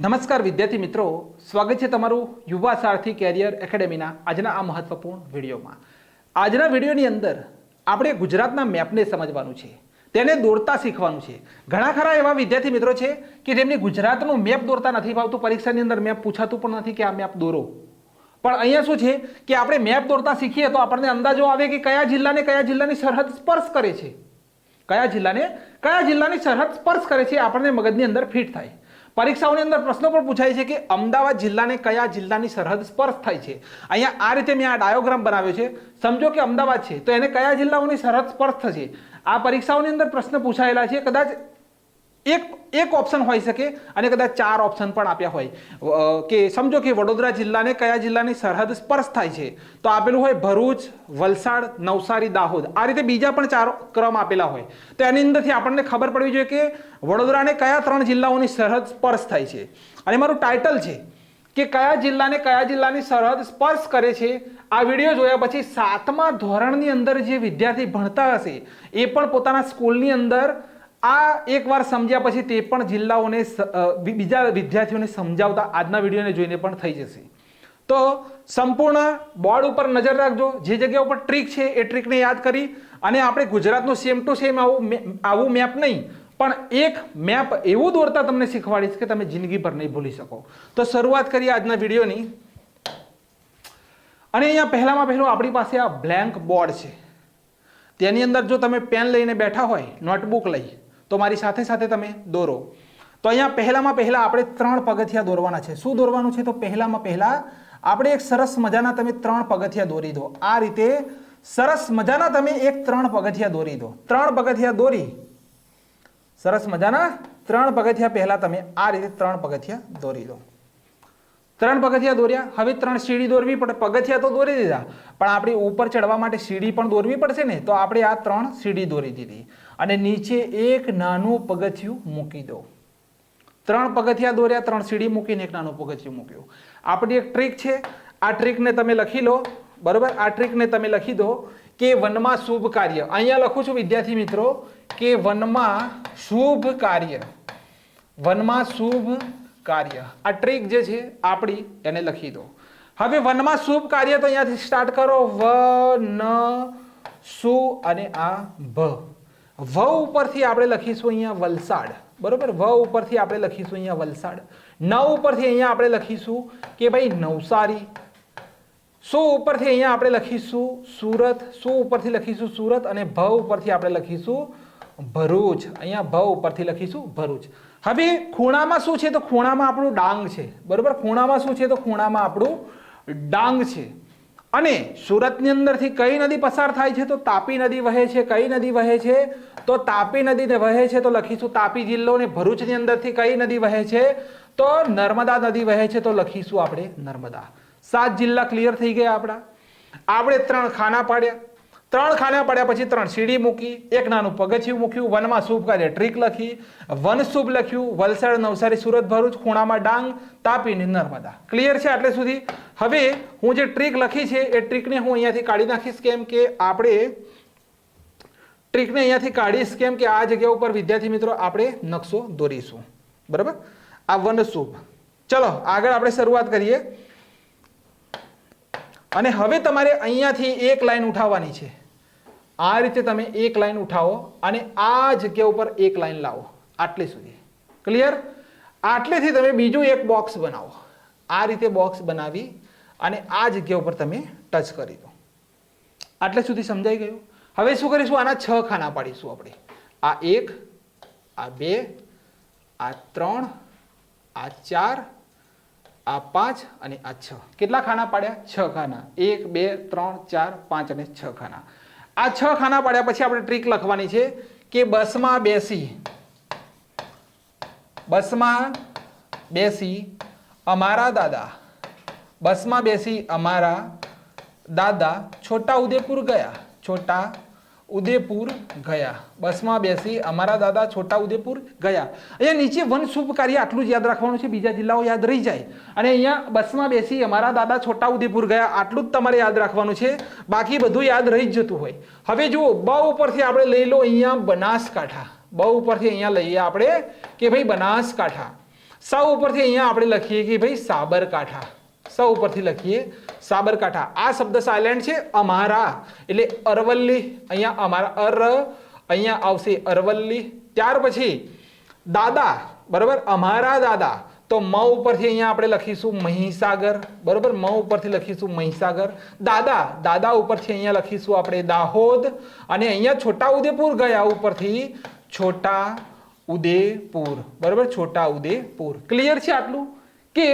નમસ્કાર વિદ્યાર્થી મિત્રો. સ્વાગત છે તમારું યુવા સારથી કેરિયર એકેડેમીના આજના આ મહત્વપૂર્ણ વિડીયોમાં. આજના વિડીયોની અંદર આપણે ગુજરાતના મેપને સમજવાનું છે. તેને દોરતા શીખવાનું છે. ઘણા ખરા એવા વિદ્યાર્થી મિત્રો છે કે જેમને ગુજરાતનું મેપ દોરતા નથી ભાવતું, પરીક્ષાની અંદર મેપ પૂછાતું પણ નથી કે આ મેપ દોરો. પણ અહીંયા શું છે કે આપણે મેપ દોરતા શીખીએ તો આપણને અંદાજો આવે કે કયા જિલ્લાને કયા જિલ્લાની સરહદ સ્પર્શ કરે છે. કયા જિલ્લાને, કયા જિલ્લાની સરહદ સ્પર્શ કરે છે આપણને મગજની અંદર ફિટ થાય. પરીક્ષાઓની અંદર પ્રશ્નો પણ પૂછાય છે કે અમદાવાદ જિલ્લાને કયા જિલ્લાની સરહદ સ્પર્શ થાય છે? અહીંયા આ રીતે મેં આ ડાયોગ્રામ બનાવ્યો છે. સમજો કે અમદાવાદ છે, તો એને કયા જિલ્લાઓની સરહદ સ્પર્શ થશે? આ પરીક્ષાઓની અંદર પ્રશ્ન પૂછાયેલા છે. કદાચ એક એક ઓપ્શન હોઈ શકે અને કદાચ ચાર ઓપ્શન પણ આપ્યા હોય. કે સમજો કે વડોદરા જિલ્લાને કયા જિલ્લાની સરહદ સ્પર્શ થાય છે? તો આપેલું હોય ભરૂચ, વલસાડ, નવસારી, દાહોદ. આ રીતે બીજા પણ ચાર ક્રમ આપેલા હોય. તો એની અંદરથી આપણને ખબર પડવી જોઈએ કે વડોદરાને કયા ત્રણ જિલ્લાઓની સરહદ સ્પર્શ થાય છે. અને મારું ટાઇટલ છે કે કયા જિલ્લાને કયા જિલ્લાની સરહદ સ્પર્શ કરે છે? આ વીડિયો જોયા પછી સાતમા ધોરણની અંદર જે વિદ્યાર્થી ભણતા હશે, એ પણ પોતાના સ્કૂલની અંદર આ એકવાર સમજ્યા પછી તે પણ જિલ્લાઓને બીજા વિદ્યાર્થીઓને સમજાવતા આજના વિડીયોને જોઈને પણ થઈ જશે. તો સંપૂર્ણ બોર્ડ ઉપર નજર રાખજો. જે જગ્યા ઉપર ટ્રીક છે એ ટ્રીકને યાદ કરી અને આપણે ગુજરાતનું સેમ ટુ સેમ આવું આવું મેપ નહીં, પણ એક મેપ એવું દોરતા તમને શીખવાડીશ કે તમે જિંદગીભર નહીં ભૂલી શકો. તો શરૂઆત કરીએ આજના વિડીયોની. અને અહીંયા પહેલામાં પહેલું આપણી પાસે આ બ્લેન્ક બોર્ડ છે. તેની અંદર જો તમે પેન લઈને બેઠા હોય નોટબુક લઈ તો મારી સાથે સાથે તમે દોરો. તો અહીંયા પહેલામાં પહેલા આપણે ત્રણ પગથિયા દોરવાના છે. શું દોરવાનું છે? તો પહેલામાં પહેલા આપણે એક સરસ મજાના તમે ત્રણ પગથિયા દોરી દો. આ રીતે સરસ મજાના તમે એક ત્રણ પગથિયા દોરી દો. ત્રણ પગથિયા દોરી. સરસ મજાના ત્રણ પગથિયા પહેલા તમે આ રીતે ત્રણ પગથિયા દોરી દો. ત્રણ પગથિયા દોર્યા. હવે ત્રણ સીડી દોરવી પડે. પગથિયા તો દોરી દીધા. પણ આપણે ઉપર ચડવા માટે સીડી પણ દોરવી પડશે ને, તો આપણે આ ત્રણ સીડી દોરી દીધી. અને નીચે એક નાનું પગથિયું મૂકી દો. ત્રણ પગથિયા દોર્યા, ત્રણ સીડી મૂકીને એક નાનું પગથિયું મૂક્યું. આપણી એક ટ્રીક છે. આ ટ્રીકને તમે લખી લો. બરોબર? આ ટ્રીકને તમે લખી દો કે વનમાં શુભ કાર્ય. અહીંયા લખું છું વિદ્યાર્થી મિત્રો કે વનમાં શુભ કાર્ય. વનમાં શુભ કાર્ય. આ ટ્રીક જે છે, આપણી એને લખી દો. હવે વનમાં શુભ કાર્ય તો અહીંયાથી સ્ટાર્ટ કરો. વ, ન, સુ અને આ ભ વ ઉપરથી આપણે લખીશું અહીંયા વલસાડ. બરોબર? વ ઉપરથી આપણે લખીશું અહીંયા વલસાડ. ન ઉપરથી અહીંયા આપણે લખીશું કે ભાઈ નવસારી. સો ઉપરથી અહીંયા આપણે લખીશું સુરત. સો ઉપરથી લખીશું સુરત અને ભ ઉપરથી આપણે લખીશું ભરૂચ. અહીંયા ભ ઉપરથી લખીશું ભરૂચ. હવે ખૂણામાં શું છે? તો ખૂણામાં આપણું ડાંગ છે. બરાબર? ખૂણામાં શું છે? તો ખૂણામાં આપણું ડાંગ છે. અને સુરતની અંદરથી કઈ નદી પસાર થાય છે? તો તાપી નદી વહે છે. કઈ નદી વહે છે? તો તાપી નદીને વહે છે. તો લખીશું તાપી જિલ્લો અને ભરૂચની અંદરથી કઈ નદી વહે છે? તો નર્મદા નદી વહે છે. તો લખીશું આપણે નર્મદા. સાત જિલ્લા ક્લિયર થઈ ગયા આપણા. આપણે ત્રણ ખાના પાડ્યા. ત્રણ ખાના પડ્યા પછી ત્રણ. સીડી મૂકી, એક નાનું પગથિયું મૂક્યું, વનમાં શુભ કાર્ય ટ્રીક લખી, વન શુભ લખ્યું, વલસાડ, નવસારી, સુરત, ભરૂચ, ખૂણામાં ડાંગ, તાપી, નર્મદા. ક્લિયર છે આટલે સુધી? હવે હું જે ટ્રીક લખી છે, એ ટ્રીકને હું અહીંયાથી કાઢી નાખીશ કેમ કે આપણે ટ્રીકને અહીંયાથી કાઢીશ કેમ કે આ જગ્યા ઉપર વિદ્યાર્થી મિત્રો આપણે નકશો દોરીશું. બરાબર? આ વન શુભ ચલો, આગળ આપણે શરૂઆત કરીએ. અને હવે તમારે અહીંયાથી એક લાઈન ઉઠાવવાની છે. આ રીતે તમે એક લાઈન ઉઠાવો અને આ જગ્યા ઉપર એક લાઈન લાવો, આટલી સુધી. ક્લિયર આટલેથી તમે બીજું એક બોક્સ બનાવો. આ રીતે બોક્સ બનાવી અને આ જગ્યા ઉપર તમે ટચ કરી દો. આટલે સુધી સમજાઈ ગયું? હવે શું કરીશું? આના છ ખાના પાડીશું આપણે. આ એક, આ બે, આ ત્રણ, આ ચાર આ પાંચ અને આ છ. કેટલા ખાના પાડ્યા? છ ખાના. એક, બે, ત્રણ, ચાર, પાંચ અને છ ખાના. આ છ ખાના પાડ્યા પછી આપણે ટ્રીક લખવાની છે કે બસમાં બેસી. બસમાં બેસી અમારા દાદા. બસમાં બેસી અમારા દાદા છોટા ઉદેપુર ગયા. છોટા ઉદેપુર ગયા. બસમાં બેસી અમારા દાદા છોટા ઉદેપુર ગયા. અહીંયા નીચે વન શુભ કાર્ય આટલું જ યાદ રાખવાનું છે. બીજા જિલ્લાઓ યાદ રહી જાય. અને અહીંયા બસમાં બેસી અમારા દાદા છોટા ઉદેપુર ગયા. આટલું જ તમારે યાદ રાખવાનું છે. બાકી બધું યાદ રહી જ જતું હોય. હવે જુઓ બ ઉપરથી આપણે લઈ લો અહીંયા બનાસકાંઠા. બ ઉપરથી અહીંયા લઈએ આપણે કે ભાઈ બનાસકાંઠા. સૌ ઉપરથી અહીંયા આપણે લખીએ કે ભાઈ સાબરકાંઠા. સૌ ઉપરથી લખીએ, સાબરકાંઠા. આ શબ્દ સાયલેન્ટ છે, અમારા. એટલે અરવલ્લી, અહીંયા અમારા અર, અહીંયા આવશે અરવલ્લી. ત્યાર પછી, દાદા, બરાબર? અમારા દાદા. તો મ ઉપરથી અહીંયા આપણે લખીશું મહીસાગર. બરાબર? મ ઉપરથી લખીશું મહીસાગર. દાદા દાદા ઉપરથી અહીંયા લખીશું આપણે દાહોદ. અને અહીંયા છોટા ઉદેપુર ગયા ઉપરથી છોટા ઉદેપુર બરાબર? છોટા ઉદેપુર ક્લિયર છે આટલું? કે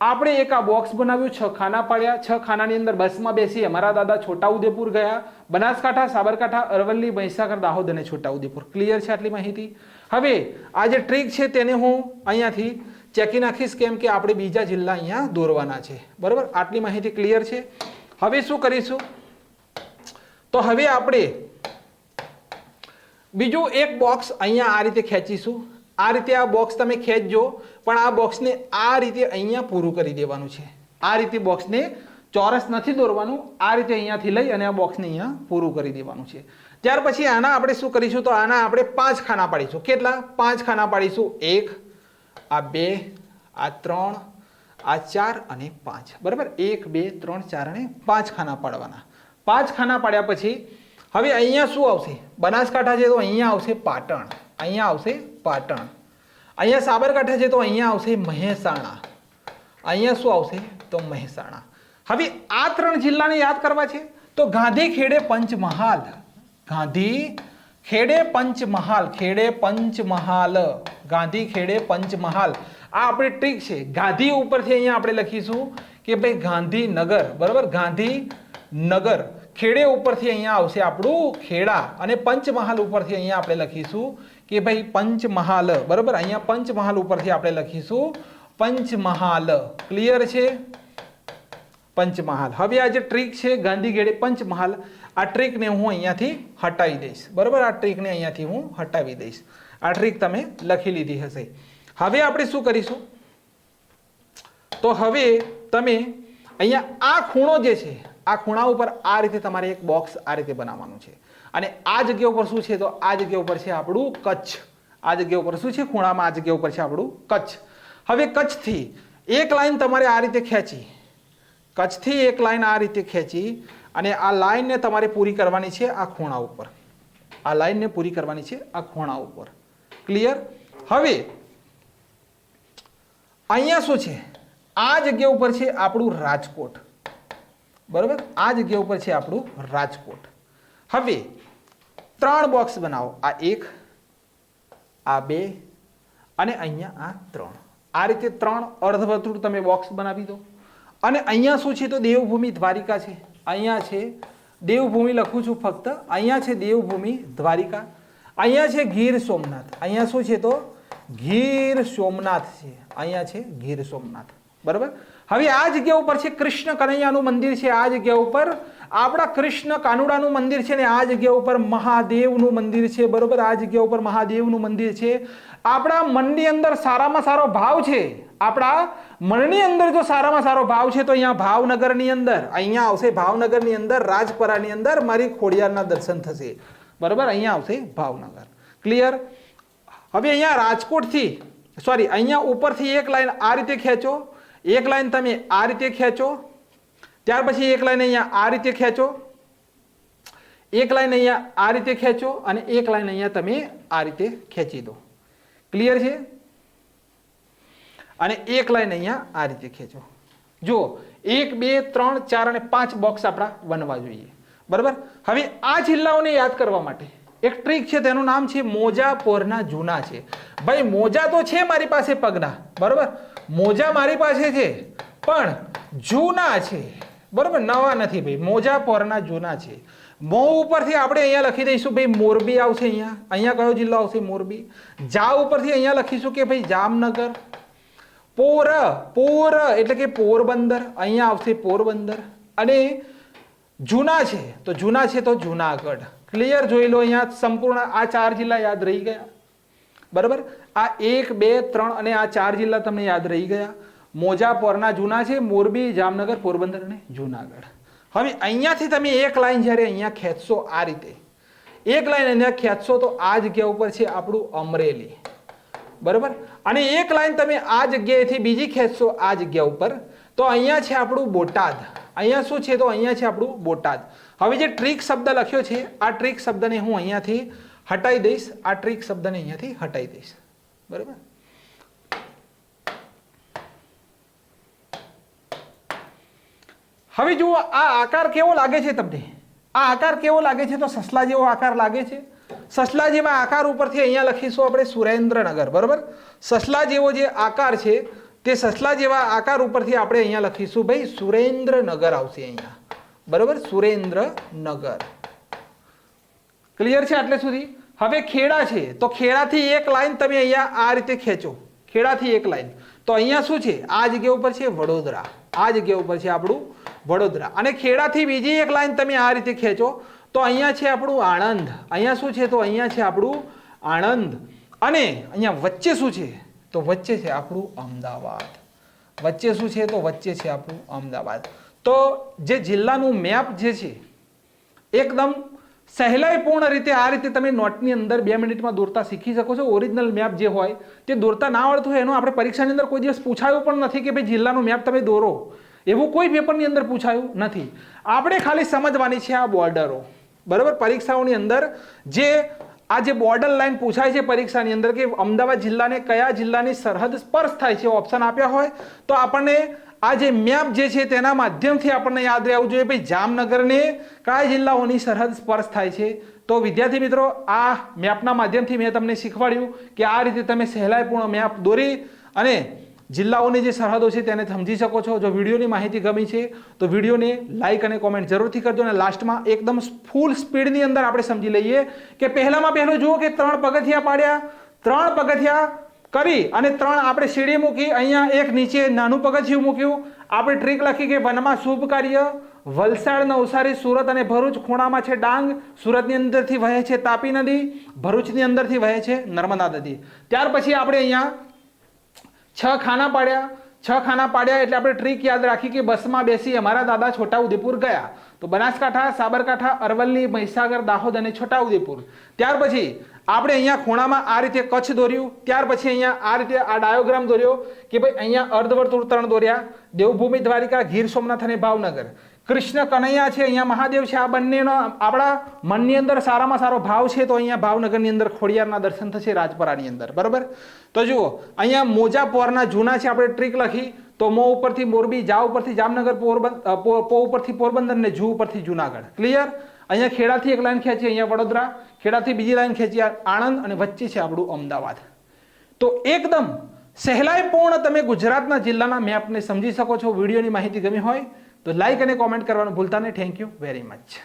આપણે એક આ બોક્સ બનાવ્યું, છ ખાના પાડ્યા. છ ખાનાની અંદર બસમાં બેસી અમારા દાદા છોટા ઉદેપુર ગયા. બનાસકાંઠા, સાબરકાંઠા, અરવલ્લી, મહીસાગર, દાહોદ અને છોટા ઉદેપુર ક્લિયર છે આટલી માહિતી? હવે, આ જે ટ્રીક છે તેને હું અહીંયાથી ચેકી નાખીશ કેમ કે આપણે બીજા જિલ્લા અહીંયા દોરવાના છે. બરાબર? આટલી માહિતી ક્લિયર છે. હવે શું કરીશું? તો હવે આપણે બીજું એક બોક્સ અહીંયા આ રીતે ખેંચીશું. આ રીતે આ બોક્સ તમે ખેંચજો. પણ આ બોક્સને આ રીતે અહીંયા પૂરું કરી દેવાનું છે. આ રીતે બોક્સને ચોરસ નથી દોરવાનું. આ રીતે અહીંયાથી લઈ અને આ બોક્સને અહીંયા પૂરું કરી દેવાનું છે. ત્યાર પછી આના આપણે શું કરીશું? તો આના આપણે પાંચ ખાના પાડીશું. કેટલા? પાંચ ખાના પાડીશું. એક, આ બે, આ ત્રણ, આ ચાર અને પાંચ. બરાબર? એક, બે, ત્રણ, ચાર અને પાંચ ખાના પાડવાના. પાંચ ખાના પાડ્યા પછી હવે અહીંયા શું આવશે? બનાસકાંઠા છે તો અહીંયા આવશે પાટણ. અહીંયા આવશે પાટણ. અહીંયા સાબરકાંઠા છે તો અહીંયા આવશે મહેસાણા. અહીંયા શું આવશે? તો મહેસાણા. હવે આ ત્રણ જિલ્લાને યાદ કરવા છે. તો ગાંધી ખેડે પંચમહાલ. ગાંધી ખેડે પંચમહાલ. ખેડે પંચમહાલ. ગાંધી ખેડે પંચમહાલ. આ આપણી ટ્રીક છે. ગાંધી ઉપરથી અહીંયા આપણે લખીશું કે ભાઈ ગાંધીનગર. બરાબર? ગાંધીનગર. ખેડે ઉપરથી અહીંયા આવશે આપણું ખેડા અને પંચમહાલ ઉપરથી અહીંયા આપણે લખીશું કે ભાઈ પંચમહાલ, બરાબર? અહીંયા પંચમહાલ ઉપરથી આપણે લખીશું. પંચમહાલ ક્લિયર છે? પંચમહાલ. હવે આ જે ટ્રીક છે ગાંધીગેડે પંચમહાલ, આ ટ્રીકને હું અહીંયાથી હટાવી દઈશ. બરાબર? આ ટ્રીકને અહીંયાથી હું હટાવી દઈશ. આ ટ્રીક તમે લખી લીધી હશે. હવે આપણે શું કરીશું? તો હવે તમે અહીંયા આ ખૂણો જે છે આ ખૂણા ઉપર આ રીતે તમારે એક બોક્સ આ રીતે બનાવવાનું છે. અને આ જગ્યા ઉપર શું છે? તો આ જગ્યા ઉપર છે આપણું કચ્છ. આ જગ્યા ઉપર શું છે? ખૂણામાં આ જગ્યા ઉપર છે આપણું કચ્છ. હવે કચ્છથી એક લાઈન તમારે આ રીતે ખેંચી. કચ્છથી એક લાઈન આ રીતે ખેંચી અને આ લાઈનને તમારે પૂરી કરવાની છે આ ખૂણા ઉપર. આ લાઈનને પૂરી કરવાની છે આ ખૂણા ઉપર. ક્લિયર હવે અહીંયા શું છે? આ જગ્યા ઉપર છે આપણું રાજકોટ. બરોબર? આ જગ્યા ઉપર છે આપણું રાજકોટ. હવે, ત્રણ બોક્સ બનાવો. આ એક, આ બે, અને અહીંયા આ ત્રણ. આ રીતે ત્રણ અર્ધવર્તુળ તમે બોક્સ બનાવી દો. અને અહીંયા શું છે તો દેવભૂમિ દ્વારિકા છે. અહીંયા છે દેવભૂમિ લખું છું ફક્ત. અહીંયા છે દેવભૂમિ દ્વારિકા. અહીંયા છે ગીર સોમનાથ. અહીંયા શું છે તો? ગીર સોમનાથ છે. અહીંયા છે ગીર સોમનાથ. બરાબર? હવે આ જગ્યા ઉપર છે કૃષ્ણ કનૈયાનું મંદિર છે, આ જગ્યા ઉપર. આપણા કૃષ્ણ કાનુડાનું મંદિર છે ને આ જગ્યા ઉપર મહાદેવનું મંદિર છે, બરોબર? આ જગ્યા ઉપર મહાદેવનું મંદિર છે. આપણા મનની અંદર સારામાં સારો ભાવ છે. આપણા મનની અંદર જો સારામાં સારો ભાવ છે તો અહીંયા ભાવનગરની અંદર, અહીંયા આવશે ભાવનગરની અંદર, રાજપરાની અંદર મારી ખોડિયારના દર્શન થશે. બરોબર? અહીંયા આવશે ભાવનગર. ક્લિયર હવે અહીંયા રાજકોટથી સોરી અહીંયા ઉપરથી એક લાઈન આ રીતે ખેંચો. એક લાઈન તમે આ રીતે ખેંચો, ત્યાર પછી એક લાઈન અહીંયા આ રીતે ખેંચો, એક લાઈન અહીંયા આ રીતે ખેંચો અને એક લાઈન અહીંયા તમે આ રીતે ખેંચી દો. ક્લિયર છે? અને એક લાઈન અહીંયા આ રીતે ખેંચો. જુઓ એક, બે, ત્રણ, ચાર અને પાંચ બોક્સ આપણા બનવા જોઈએ. બરાબર? હવે આ જિલ્લાઓને યાદ કરવા માટે એક ટ્રીક છે, તેનું નામ છે મોજા પોરના જૂના છે. ભાઈ, મોજા તો છે મારી પાસે પગના, બરાબર? મોજા મારી પાસે છે, પણ જૂના છે. બરાબર? નવા નથી ભાઈ, મોજા પોરના જૂના છે. મો ઉપરથી આપણે અહીંયા લખી દઈશું, ભાઈ, મોરબી આવશે અહીંયા. અહીંયા કયો જિલ્લો આવશે? મોરબી. જા ઉપરથી અહીંયા લખીશું કે ભાઈ, જામનગર. પોર પોર એટલે કે પોરબંદર. અહીંયા આવશે પોરબંદર. અને જૂના છે, તો જૂના છે તો જૂનાગઢ. ક્લિયર જોઈ લો અહીંયા, સંપૂર્ણ આ ચાર જિલ્લા યાદ રહી ગયા. બરાબર? આ એક, બે, ત્રણ અને આ ચાર જિલ્લા તમને યાદ રહી ગયા. મોજા જૂના છે, મોરબી, જામનગર, પોરબંદર અને જૂનાગઢ. હવે અહીંયાથી તમે એક લાઈન જ્યારે અહીંયા ખેંચશો આ રીતે. એક લાઈન અહીંયા ખેંચશો તો આ જગ્યા ઉપર છે આપણું અમરેલી. બરાબર? અને એક લાઈન તમે આ જગ્યાએથી બીજી ખેંચશો આ જગ્યા ઉપર, તો અહીંયા છે આપણું બોટાદ. અહીંયા શું છે તો અહીંયા છે આપણું બોટાદ. હવે જે ટ્રીક શબ્દ લખ્યો છે, આ ટ્રીક શબ્દને હું અહીંયાથી હટાઈ દઈશ, આ ટ્રીક શબ્દને અહીંયાથી હટાઈ દઈશ. બરાબર? હવે જુઓ, આ આકાર કેવો લાગે છે તમને? આ આકાર કેવો લાગે છે? તો સસલા જેવો આકાર લાગે છે. સસલા જેવા આકાર ઉપરથી અહીંયા લખીશું આપણે સુરેન્દ્રનગર, બરાબર? સસલા જેવો જે આકાર છે, તે સસલા જેવા આકાર ઉપરથી આપણે અહીંયા લખીશું, ભાઈ, સુરેન્દ્રનગર આવશે અહીંયા. બરાબર? સુરેન્દ્રનગર. ક્લિયર છે આટલે સુધી? હવે ખેડા છે. તો ખેડાથી એક લાઈન તમે અહીંયા આ રીતે ખેંચો. ખેડાથી એક લાઈન. તો અહીંયા શું છે? આ જગ્યા ઉપર છે વડોદરા. આ જગ્યા ઉપર છે આપણું વડોદરા. અને ખેડાથી બીજી એક લાઈન તમે આ રીતે ખેંચો, તો અહીંયા છે આપણું આણંદ. અહીંયા શું છે? તો અહીંયા છે આપણું આણંદ. અને અહીંયા વચ્ચે શું છે? તો વચ્ચે છે આપણું અમદાવાદ. વચ્ચે શું છે? તો વચ્ચે છે આપણું અમદાવાદ. તો જે જિલ્લાનું મેપ જે છે, એકદમ સહેલાઈપૂર્ણ રીતે આ રીતે તમે નોટની અંદર બે મિનિટમાં દોરતા શીખી શકો છો. ઓરિજિનલ મેપ જે હોય, તે દોરતા ના આવડતું હોય, એનું આપણે પરીક્ષાની અંદર કોઈ દિવસ પૂછાયું પણ નથી કે ભાઈ જિલ્લાનું મેપ તમે દોરો. એવું કોઈ પેપરની અંદર પૂછાયું નથી. આપણે ખાલી સમજવાની છે આ બોર્ડરો. બરાબર? પરીક્ષાઓની અંદર જે આ જે બોર્ડર લાઈન પૂછાય છે પરીક્ષાની અંદર કે અમદાવાદ જિલ્લાને કયા જિલ્લાની સરહદ સ્પર્શ થાય છે ઓપ્શન આપ્યા હોય, તો આપણને આ જે મેપ જે છે તેના માધ્યમથી આપણને યાદ રહેવું જોઈએ. ભાઈ, જામનગરને કયા જિલ્લાઓની સરહદ સ્પર્શ થાય છે? તો વિદ્યાર્થી મિત્રો, આ મેપના માધ્યમથી મેં તમને શીખવાડ્યું કે આ રીતે તમે સહેલાઈપૂર્ણ મેપ દોરી અને જિલ્લાઓની જે સરહદો છે તેને સમજી શકો છો. જો વિડીયોની માહિતી ગમી છે, તો વિડીયોને લાઇક અને કોમેન્ટ જરૂરથી કરજો અને લાસ્ટમાં એકદમ ફૂલ સ્પીડની અંદર આપણે સમજી લઈએ કે પહેલામાં પહેલું જુઓ કે ત્રણ પગથિયા પાડ્યા. ત્રણ પગથિયા કરી અને ત્રણ આપણે સીડી મૂકી, અહીંયા એક નીચે નાનું પગથિયું મૂક્યું. આપણે ટ્રીક લખી કે વનમાં શુભ કાર્ય વલસાડ નવસારી સુરત અને ભરૂચ ખૂણામાં છે ડાંગ. સુરતની અંદરથી વહે છે તાપી નદી, ભરૂચની અંદરથી વહે છે નર્મદા નદી. ત્યાર પછી આપણે અહીંયા છ ખાના પાડ્યા. છ ખાના પાડ્યા એટલે આપણે ટ્રીક યાદ રાખી કે બસમાં બેસી અમારા દાદા છોટાઉદેપુર ગયા. તો બનાસકાંઠા, સાબરકાંઠા, અરવલ્લી, મહીસાગર, દાહોદ અને છોટાઉદેપુર. ત્યાર પછી આપણે અહીંયા ખૂણામાં આ રીતે કચ્છ દોર્યું, ત્યાર પછી અહીંયા આ રીતે આ ડાયોગ્રામ દોર્યો કે ભાઈ અહીંયા અર્ધવર્તુળ ત્રણ દોર્યા, દેવભૂમિ દ્વારિકા, ગીર સોમનાથ અને ભાવનગર. કૃષ્ણ કનૈયા છે, અહીંયા મહાદેવ છે, આ બંનેનો આપણા મનની અંદર સારામાં સારો ભાવ છે, તો અહીંયા ભાવનગરની અંદર ખોડિયારના દર્શન થશે, રાજપરાની અંદર. બરાબર? તો જુઓ, અહીંયા મોજા પોરના જૂના છે, આપણે ટ્રીક લખી, તો મો ઉપરથી મોરબી, જા ઉપરથી જામનગર પોરબંદર પો ઉપરથી પોરબંદર ને જૂ ઉપરથી જુનાગઢ. ક્લિયર? અહીંયા ખેડાથી એક લાઈન ખેંચી, અહીંયા વડોદરા. ખેડાથી બીજી લાઈન ખેંચી આણંદ અને વચ્ચે છે આપણું અમદાવાદ. તો એકદમ સહેલાઈપૂર્ણ તમે ગુજરાતના જિલ્લાના મેપને સમજી શકો છો, વિડીયોની માહિતી ગમી હોય તો લાઈક અને કોમેન્ટ કરવાનું ભૂલતા નહીં. Thank you very much